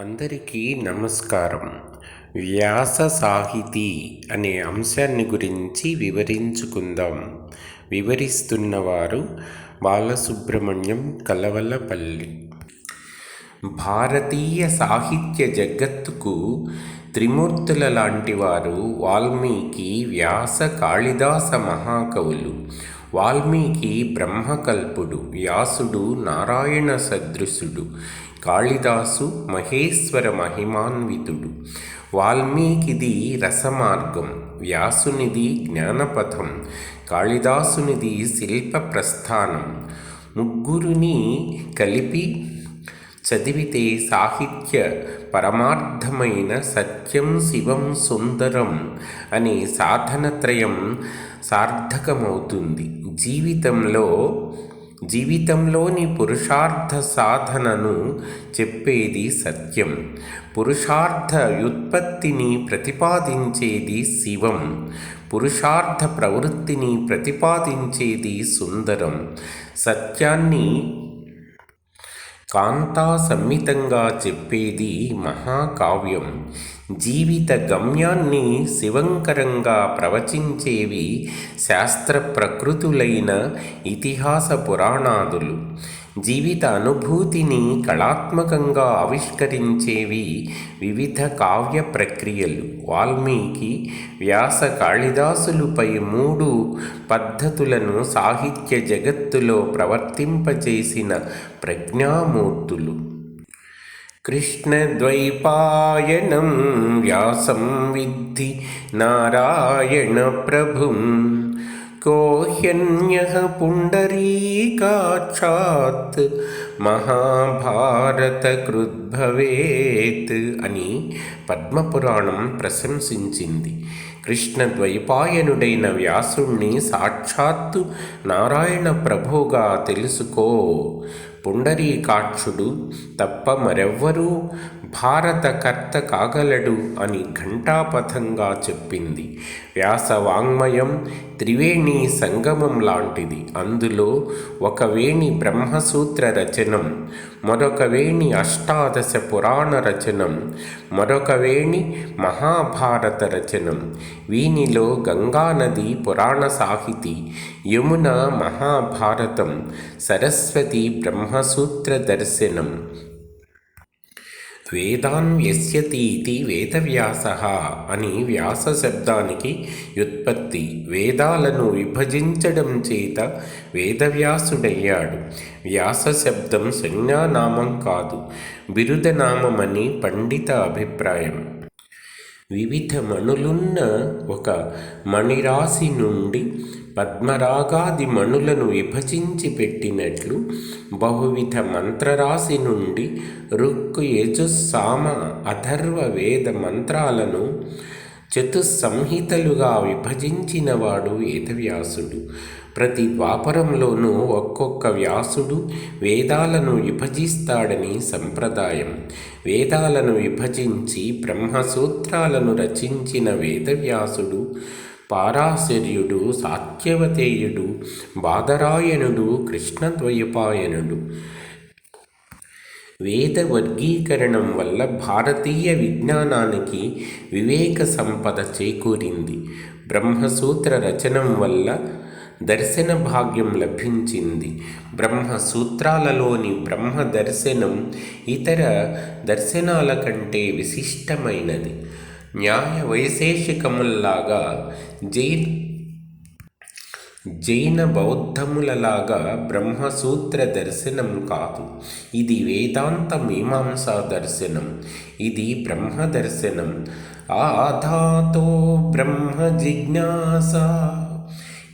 అందరికీ నమస్కారం. వ్యాస సాహితీ అనే అంశాన్ని గురించి వివరించుకుందాం. వివరిస్తున్నవారు బాలసుబ్రహ్మణ్యం కలవలపల్లి. భారతీయ సాహిత్య జగత్తుకు త్రిమూర్తుల లాంటి వారు వాల్మీకి వ్యాస కాళిదాస మహాకవులు. వాల్మీకి బ్రహ్మకల్పుడు వ్యాసుడు నారాయణ సదృశుడు కాళిదాసు మహేశ్వర మహిమాన్వితుడు. వాల్మీకిది రసమార్గం వ్యాసునిది జ్ఞానపథం కాళిదాసునిది శిల్ప ప్రస్థానం ముగ్గురిని కలిపి చదివితే సాహిత్య పరమార్థమైన సత్యం శివం సుందరం అనే సాధనత్రయం సార్థకమవుతుంది. జీవితంలో జీవితంలోని పురుషార్థ సాధనను చెప్పేది సత్యం. పురుషార్థ వ్యుత్పత్తిని ప్రతిపాదించేది శివం. పురుషార్థ ప్రవృత్తిని ప్రతిపాదించేది సుందరం. సత్యాన్ని కాంతా సమ్మితంగా చెప్పేది మహాకావ్యం. జీవిత గమ్యాన్ని శివంకరంగా ప్రవచించేవి శాస్త్ర ప్రకృతులైన ఇతిహాస పురాణాదులు. జీవిత అనుభూతిని కళాత్మకంగా ఆవిష్కరించేవి వివిధ కావ్య ప్రక్రియలు. వాల్మీకి వ్యాస కాళిదాసులపై మూడు పద్ధతులను సాహిత్య జగత్తులో ప్రవర్తింపజేసిన ప్రజ్ఞామూర్తులు. కృష్ణద్వైపాయనం వ్యాసం విద్ధి నారాయణ ప్రభుం కోహ్యన్య పుండరీకాక్షాత్ మహాభారత కృద్భవేత్ అని పద్మపురాణం ప్రశంసించింది కృష్ణ ద్వైపాయనుడైన వ్యాసుణ్ణి సాక్షాత్తు నారాయణ ప్రభుగా తెలుసుకో పుండరీకాక్షుడు తప్ప మరెవ్వరూ భారతకర్త కాగలడు అని ఘంటాపథంగా చెప్పింది. వ్యాస వాంగ్మయం త్రివేణి సంగమం లాంటిది. అందులో ఒక వేణి బ్రహ్మసూత్ర రచనం మరొక వేణి అష్టాదశ పురాణ రచనం మరొక వేణి మహాభారత రచనం. వీనిలో గంగానది పురాణ సాహితి యమున మహాభారతం సరస్వతి బ్రహ్మసూత్ర దర్శనం. వేదాన్ వ్యస్యతీతి వేదవ్యాస అని వ్యాస శబ్దానికి వ్యుత్పత్తి. వేదాలను విభజించడం చేత వేదవ్యాసుడయ్యాడు. వ్యాస శబ్దం సంజ్ఞానామం కాదు. బిరుదనామమని పండిత అభిప్రాయం వివిధ మణులున్న ఒక మణిరాశి నుండి పద్మరాగాది మణులను విభజించి పెట్టినట్లు బహువిధ మంత్రరాశి నుండి రుక్కు యజుస్సామ అథర్వ వేద మంత్రాలను చతుస్సంహితలుగా విభజించినవాడు వేదవ్యాసుడు ప్రతి ద్వాపరంలోనూ ఒక్కొక్క వ్యాసుడు వేదాలను విభజిస్తాడని సంప్రదాయం. వేదాలను విభజించి బ్రహ్మసూత్రాలను రచించిన వేదవ్యాసుడు పారాశర్యుడు సాత్యవతేయుడు బాదరాయణుడు కృష్ణద్వైపాయనుడు. వేద వర్గీకరణం వల్ల భారతీయ విజ్ఞానానికి వివేక సంపద చేకూరింది. బ్రహ్మసూత్ర రచనం వల్ల దర్శన భాగ్యం లభించింది. బ్రహ్మసూత్రాలలోని బ్రహ్మ దర్శనం ఇతర దర్శనాల కంటే విశిష్టమైనది. న్యాయ వైశేషికముల్లాగా జైన్ జైన బౌద్ధములలాగా బ్రహ్మసూత్ర దర్శనం కాదు. ఇది వేదాంత మీమాంసా దర్శనం. ఇది బ్రహ్మ దర్శనం. ఆధాతో బ్రహ్మ జిజ్ఞాస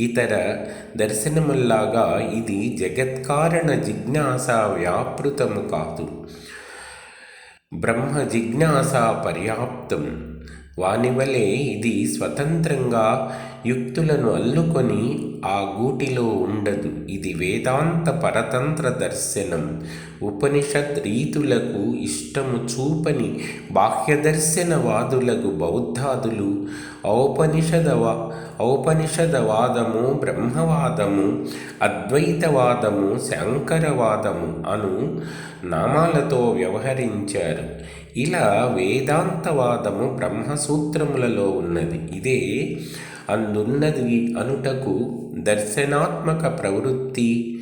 ఇతర దర్శనముల్లాగా ఇది జగత్కారణ జిజ్ఞాస వ్యాపృతము కాదు. బ్రహ్మ జిజ్ఞాస పర్యాప్తం. వానివలే ఇది స్వతంత్రంగా యుక్తులను అల్లుకొని ఆ గూటిలో ఉండదు. ఇది వేదాంత పరతంత్ర దర్శనం. ఉపనిషత్ రీతులకు ఇష్టము చూపని బాహ్యదర్శనవాదులకు బౌద్ధాదులు ఔపనిషదవా ఔపనిషదవాదము బ్రహ్మవాదము అద్వైతవాదము శంకరవాదము అను నామాలతో వ్యవహరించారు. ఇలా వేదాంతవాదము బ్రహ్మసూత్రములలో ఉన్నది. ఇదే అందున్నది అనుటకు దర్శనాత్మక ప్రవృత్తి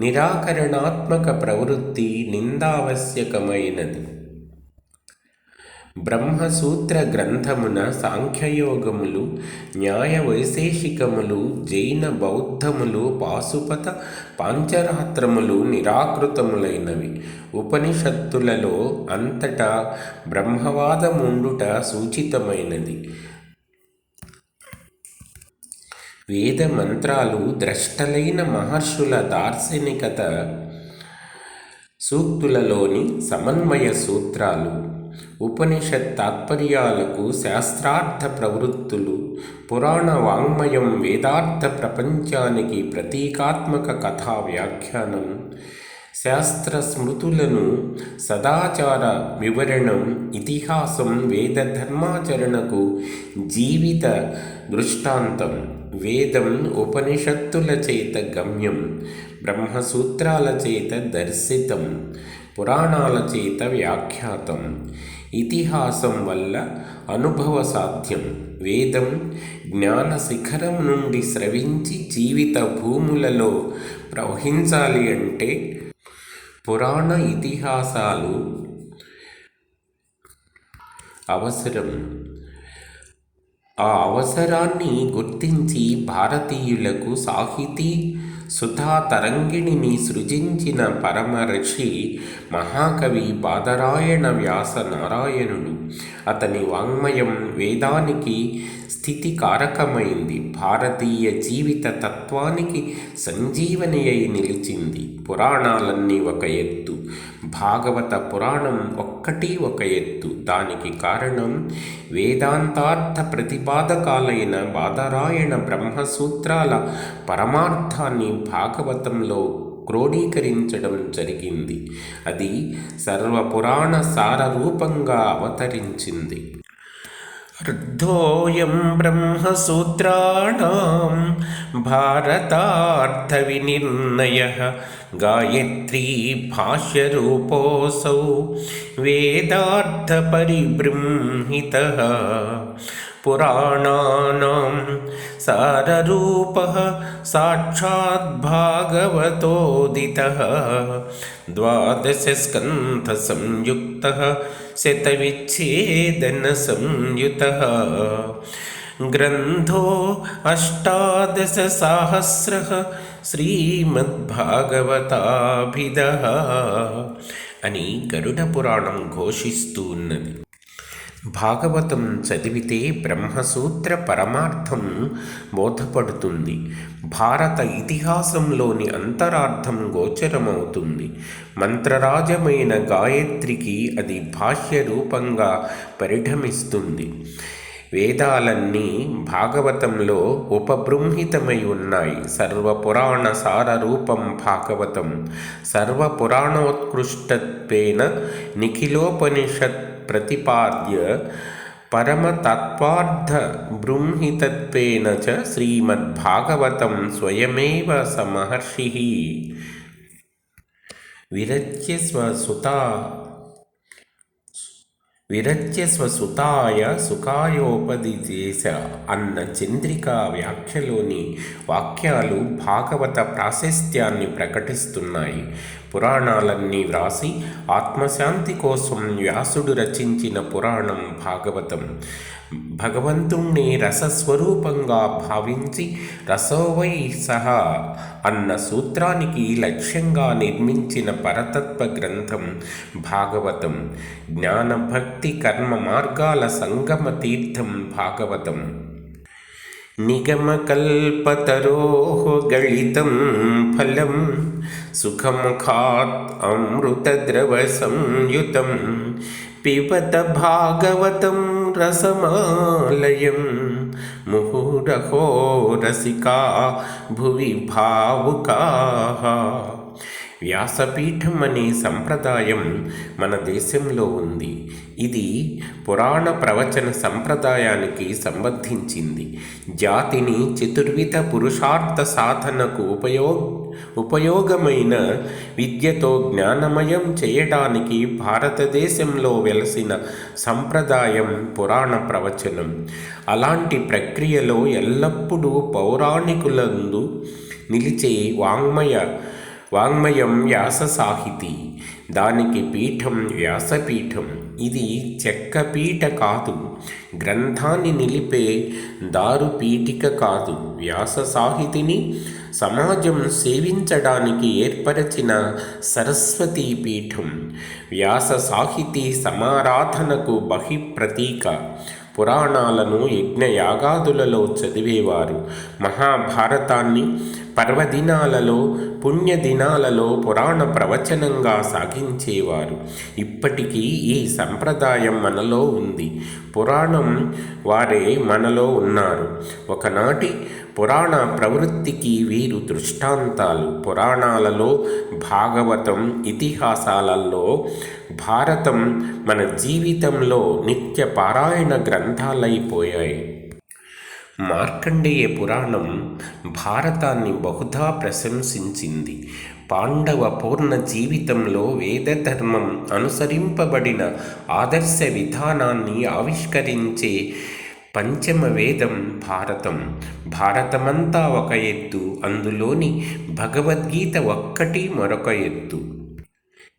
నిరాకరణాత్మక ప్రవృత్తి నిందావశ్యకమైనది. బ్రహ్మసూత్ర గ్రంథమున సాంఖ్యయోగములు న్యాయ వైశేషికములు జైన బౌద్ధములు పాశుపత పాంచరాత్రములు నిరాకృతములైనవి. ఉపనిషత్తులలో అంతటా బ్రహ్మవాదముండుట సూచితమైనది. వేద మంత్రాలు ద్రష్టలైన మహర్షుల దార్శనికత సూక్తులలోని సమన్వయ సూత్రాలు ఉపనిషత్ తాత్పర్యాలకు శాస్త్రార్థ ప్రవృత్తులు పురాణ వాంగ్మయం వేదార్థ ప్రపంచానికి ప్రతీకాత్మక కథా వ్యాఖ్యానం శాస్త్ర స్మృతులను సదాచార వివరణం ఇతిహాసం వేద ధర్మాచరణకు జీవిత దృష్టాంతం. వేదం ఉపనిషత్తుల చేత గమ్యం బ్రహ్మసూత్రాల చేత దర్శితం పురాణాల చేత వ్యాఖ్యాతం. ఇతిహాసం వల్ల అనుభవ సాధ్యం. వేదం జ్ఞాన శిఖరం నుండి స్రవించి జీవిత భూములలో ప్రవహించాలి అంటే పురాణ ఇతిహాసాలు అవసరం. ఆ అవసరాన్ని గుర్తించి భారతీయులకు సాహితీ సుధా తరంగిణిని సృజించిన పరమర్షి మహాకవి బాదరాయణ వ్యాస నారాయణుడు అతని వాంగ్మయం వేదానికి స్థితి కారకమైంది భారతీయ జీవిత తత్వానికి సంజీవని అయి నిలిచింది. పురాణాలన్నీ ఒక ఎత్తు. భాగవత పురాణం ఒక్కటి ఒక ఎత్తు. దానికి కారణం వేదాంతార్థ ప్రతిపాదకాలైన బాదరాయణ బ్రహ్మసూత్రాల పరమార్థాన్ని భాగవతంలో క్రోడీకరించడం జరిగింది. అది సర్వపురాణ సారరూపంగా అవతరించింది. అర్థోయం భారతార్థ వినిర్ణయ గాయత్రీ భాష్యూపోసౌ వేదార్థ పరిబృంహిత पुराणानां साररूपः साक्षाद्भागवतोदितः द्वादशस्कन्धसंयुक्तः शतविच्छेदनसंयुतः ग्रन्थो अष्टादशसाहस्रः శ్రీమద్భాగవతాభిదః అని గరుడ పురాణం ఘోషిస్తూ ఉన్నది భాగవతం చదివితే బ్రహ్మసూత్ర పరమార్థం బోధపడుతుంది. భారత ఇతిహాసంలోని అంతరార్థం గోచరమవుతుంది. మంత్రరాజమైన గాయత్రికి అది భాష్య రూపంగా పరిఢమిస్తుంది వేదాలన్నీ భాగవతంలో ఉపబృంహితమై ఉన్నాయి. సర్వపురాణ సారరూపం భాగవతం. సర్వపురాణోత్కృష్టత్వేన నిఖిలోపనిషత్ ప్రతిపాద్య పరమతత్వార్థ బృంహితత్వేన చ శ్రీమద్భాగవతం స్వయమేవ సమహర్షి విరచ్య స్వసుతా విరచ్య స్వసుతాయ అన్న చంద్రిక వ్యాఖ్యలోని వాక్యాలు భాగవత ప్రాశస్త్యాన్ని ప్రకటిస్తున్నాయి పురాణాలన్నీ వ్రాసి ఆత్మశాంతి కోసం వ్యాసుడు రచించిన పురాణం భాగవతం. భగవంతుణ్ణి రసస్వరూపంగా భావించి రసోవై సహా అన్న సూత్రానికి లక్ష్యంగా నిర్మించిన పరతత్వ గ్రంథం భాగవతం. జ్ఞానభక్తి కర్మ మార్గాల సంగమ తీర్థం భాగవతం. निगमकल्पतरोः गळितं फलं सुखमुखात् अमृतद्रवसंयुतं पिबत भागवतं रसमालयं मुहुरहो रसिका भुवि भावुकाः। వ్యాసపీఠం అనే సంప్రదాయం మన దేశంలో ఉంది. ఇది పురాణ ప్రవచన సంప్రదాయానికి సంబంధించింది. జాతిని చతుర్విధ పురుషార్థ సాధనకు ఉపయోగ ఉపయోగమైన విద్యతో జ్ఞానమయం చేయడానికి భారతదేశంలో వెలసిన సంప్రదాయం పురాణ ప్రవచనం. అలాంటి ప్రక్రియలో ఎల్లప్పుడూ పౌరాణికులందు నిలిచే వాంగ్మయ వాంగ్మయం వ్యాస సాహితీ దానికి పీఠం వ్యాసపీఠం. ఇది చెక్క పీట కాదు. గ్రంథాన్ని నిలిపే దారు పీఠిక కాదు. వ్యాస సాహితిని సమాజం సేవించడానికి ఏర్పరచిన సరస్వతీ పీఠం. వ్యాస సాహితీ సమారాధనకు బహిప్రతీక. పురాణాలను యజ్ఞయాగాదులలో చదివేవారు. మహాభారతాన్ని పర్వదినాలలో పుణ్యదినాలలో పురాణ ప్రవచనంగా సాగించేవారు. ఇప్పటికీ ఈ సంప్రదాయం మనలో ఉంది. పురాణం వారే మనలో ఉన్నారు. ఒకనాటి పురాణ ప్రవృత్తికి వీరు దృష్టాంతాలు. పురాణాలలో భాగవతం ఇతిహాసాలలో భారతం మన జీవితంలో నిత్య పారాయణ గ్రంథాలైపోయాయి మార్కండేయ పురాణం భారతాన్ని బహుధా ప్రశంసించింది. పాండవ పూర్ణ జీవితంలో వేదధర్మం అనుసరింపబడిన ఆదర్శ విధానాన్ని ఆవిష్కరించే పంచమ వేదం భారతం. భారతమంతా ఒక ఎత్తు అందులోని భగవద్గీత ఒక్కటి మరొక ఎత్తు.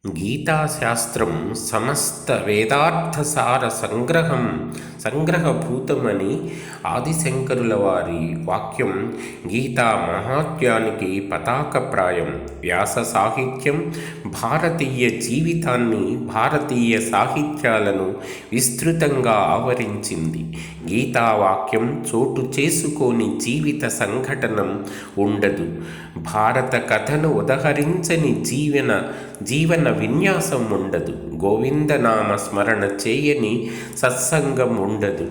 గీతాశాస్త్రం సమస్త వేదార్థసార సంగ్రహం సంగ్రహభూతమని ఆదిశంకరుల వారి వాక్యం గీతా మహాత్యానికి పతాకప్రాయం. వ్యాస సాహిత్యం భారతీయ జీవితాన్ని భారతీయ సాహిత్యాలను విస్తృతంగా ఆవరించింది. గీతావాక్యం చోటు చేసుకోని జీవిత సంఘటనం ఉండదు. భారత కథను ఉదహరించని జీవన జీవన విన్యాసం ఉండదు గోవిందనామ స్మరణ చేయని సత్సంగం ఉండదు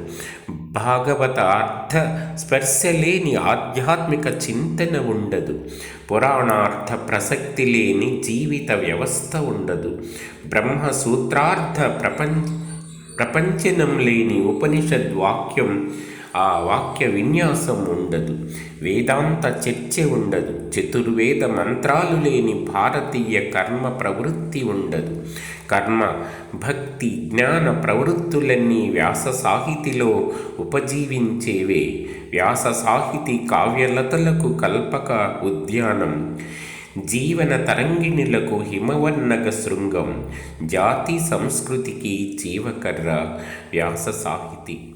భాగవత అర్థ స్పర్శ లేని ఆధ్యాత్మిక చింతన ఉండదు పురాణార్థ ప్రసక్తి లేని జీవిత వ్యవస్థ ఉండదు బ్రహ్మసూత్రార్థ ప్రపంచ ప్రపంచనం లేని ఉపనిషద్వాక్యం ఆ వాక్య విన్యాసం ఉండదు. వేదాంత చర్చ ఉండదు. చతుర్వేద మంత్రాలు లేని భారతీయ కర్మ ప్రవృత్తి ఉండదు. కర్మ భక్తి జ్ఞాన ప్రవృత్తులన్నీ వ్యాస సాహితిలో ఉపజీవించేవే. వ్యాస సాహితి కావ్యలతలకు కల్పక ఉద్యానం. జీవన తరంగిణులకు హిమవర్ణగ శృంగం. జాతి సంస్కృతికి జీవకర్ర వ్యాస సాహితి.